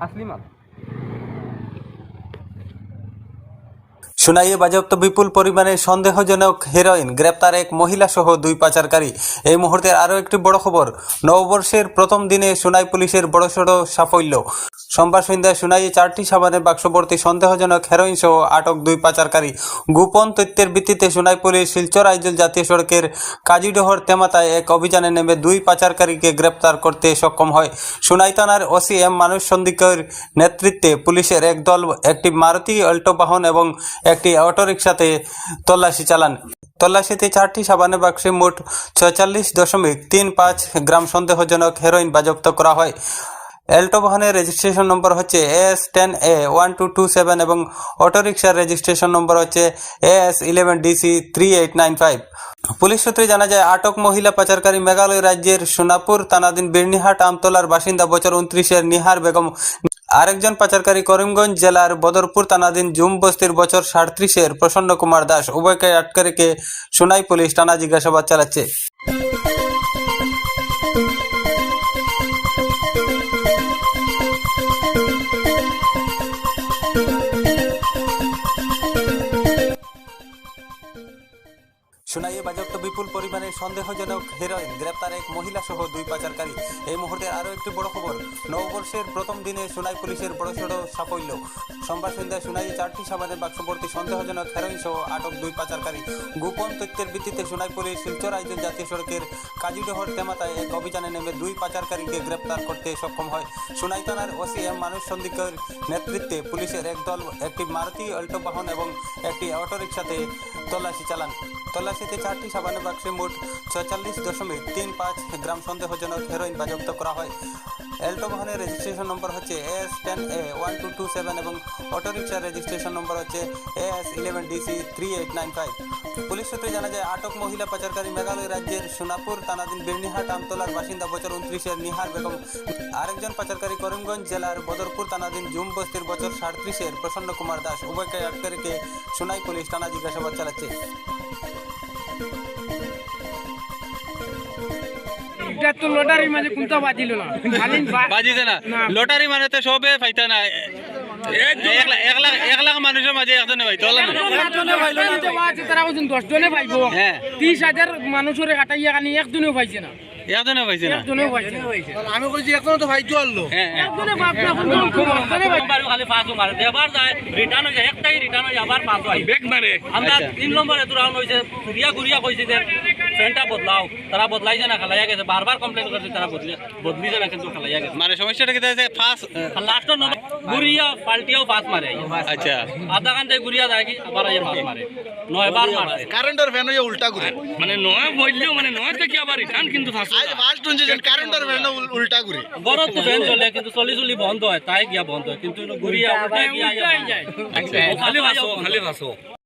আসলি মাল সুনাইয়ে বাজেয়াপ্ত বিপুল পরিমাণে সন্দেহজনক হেরোইন গ্রেপ্তার এক মহিলা সহ দুই পাচারকারী। এই মুহূর্তে আরও একটি বড় খবর, নববর্ষের প্রথম দিনে সুনাই পুলিশের বড়সড় সাফল্য। সোমবার সন্ধ্যায় সুনাইয়ে চারটি সাবানের বাক্সবর্তী সন্দেহজনক হেরোইন সহ আটক দুই পাচারকারী। গোপন তথ্যের ভিত্তিতে সুনাই পুলিশ শিলচর আইজল জাতীয় সড়কের কাজীডহর তেমাতায় এক অভিযানে নেমে দুই পাচারকারীকে গ্রেপ্তার করতে সক্ষম হয়। সুনাই থানার ওসি এম মানুষ সন্দিকের নেতৃত্বে পুলিশের এক দল একটি মারুতি অল্টো বাহন এবং একটি অটোরিকশাতে তল্লাশি চালান। তল্লাশিতে চারটি সাবানের বাক্সে মোট ছয়চল্লিশ দশমিক তিন পাঁচ গ্রাম সন্দেহজনক হেরোইন বাজেয়াপ্ত করা হয়। এল্টো বাহনের রেজিস্ট্রেশন নম্বর হচ্ছে S ten A one two two seven এবং অটোরিকশার রেজিস্ট্রেশন নম্বর হচ্ছে S eleven DC three eight nine five. Police সূত্রে জানা যায়, আটক মহিলা পাচারকারী মেঘালয় রাজ্যের সোনাপুর তানাদিন বির্নিহাট আমতলার বাসিন্দা বছর উনত্রিশের নিহার বেগম আরেকজন পাচারকারী করিমগঞ্জ জেলার বদরপুর থানাধীন জুম বস্তির বছর সাঁত্রিশের প্রসন্ন কুমার দাস উভয়কে আটকে রেখে সোনাই পুলিশ টানা জিজ্ঞাসাবাদ চালাচ্ছে। সুনাইয়ে বাজেয়াপ্ত বিপুল পরিমাণে সন্দেহজনক হেরোইন গ্রেপ্তার এক মহিলা সহ দুই পাচারকারী। এই মুহূর্তে আরও একটি বড় খবর, নববর্ষের প্রথম দিনে সুনাই পুলিশের বড় বড়সড় সাফল্য। সোমবার সন্ধ্যায় সুনাইয়ে চারটি সাবানের বাক্সবর্তী সন্দেহজনক হেরোইন সহ আটক দুই পাচারকারী। গোপন তথ্যের ভিত্তিতে সুনাই পুলিশ শিলচর আইজল জাতীয় সড়কের কাজীডহর তেমাতায় এক অভিযানে নেমে দুই পাচারকারীকে গ্রেপ্তার করতে সক্ষম হয়। সুনাই থানার ওসি এম মানুষ সন্দিকের নেতৃত্বে পুলিশের এক দল একটি মারুতি অল্টো বাহন এবং একটি অটোরিকশাতে তল্লাশি চালান। তল্লাশিতে চারটি সাবানের বাক্সে মোট ছয়চল্লিশ দশমিক তিন পাঁচ গ্রাম সন্দেহজনক হেরোইন বাজেয়াপ্ত করা হয়। এল্টো বাহনের রেজিস্ট্রেশন নম্বর হচ্ছে S ten A one two two seven এবং অটোরিকশার রেজিস্ট্রেশন নম্বর হচ্ছে A S eleven DC three eight nine five police সূত্রে জানা যায়, আটক মহিলা পাচারকারী মেঘালয় রাজ্যের সোনাপুর তানাদিন বির্নিহাট আমতলার বাসিন্দা বছর উনত্রিশের নিহার বেগম, আরেকজন পাচারকারী করিমগঞ্জ জেলার বদরপুর তানাদিন জুম বস্তির বছর সাঁত্রিশের প্রসন্ন কুমার দাস, উভয়কে আটকে রেখে সোনাই পুলিশ টানা জিজ্ঞাসাবাদ চালাচ্ছে। এটা তো কোনটা বাজিল না? বাজিছে না। লটারি মানে তো সবে পাইতা না। এক লাখ মানুষের মাঝে একজনে পাইতো না? একজনে পাইলো না। তো আছে, তারা ওজন দশজনে পাইব হ্যাঁ। ত্রিশ হাজার মানুষের কাটাইয়া কানি একজনেও পাইছে না। একজনে পাইছে না? একজনে পাইছে আমি কইছি এখনও তো হ্যাঁ হ্যাঁ। একজনে বাপ না দশজনে পাইছে নম্বরে খালি পাঁচ মারে দেবার যায় রিটার্ন হয়ে যায় একটাই রিটার্ন হই আবার পাঁচ হয়। ব্যাক মারে। আমরা আচ্ছা। তিন নম্বরে তো রাউন্ড হয়েছে ঘুরিয়া ঘুরিয়া কইছে যে ফ্যানটা বদলাও তারা বদলাইছে না খালাইয়া গেছে। বারবার কমপ্লেন করছে তারা বদলি বদলিছে না কিন্তু খালাইয়া গেছে। মানে সমস্যাটা কি আছে ফার্স্ট লাস্ট নম্বর ঘুরিয়া পাল্টিয়াও পাঁচ মারে। আচ্ছা। আধা ঘন্টায় ঘুরিয়া যায় কি আবার আইয়া পাঁচ মারে। নয় বার মারছে। কারেন্টের ফ্যান হয়ে উল্টা করে মানে নয় বললেও মানে নয় থেকে আবার রিটার্ন কিন্তু আজ ফার্স্ট শুনছি যে কারেন্টের ফ্যান উল্টা করে বড় তো ফ্যান চলে কিন্তু চলি চলি বন্ধ হয় তাই গিয়া বন্ধ হয়। কিন্তু ঘুরিয়া উল্টা গিয়া যায়। খালি ভাসো খালি ভাসো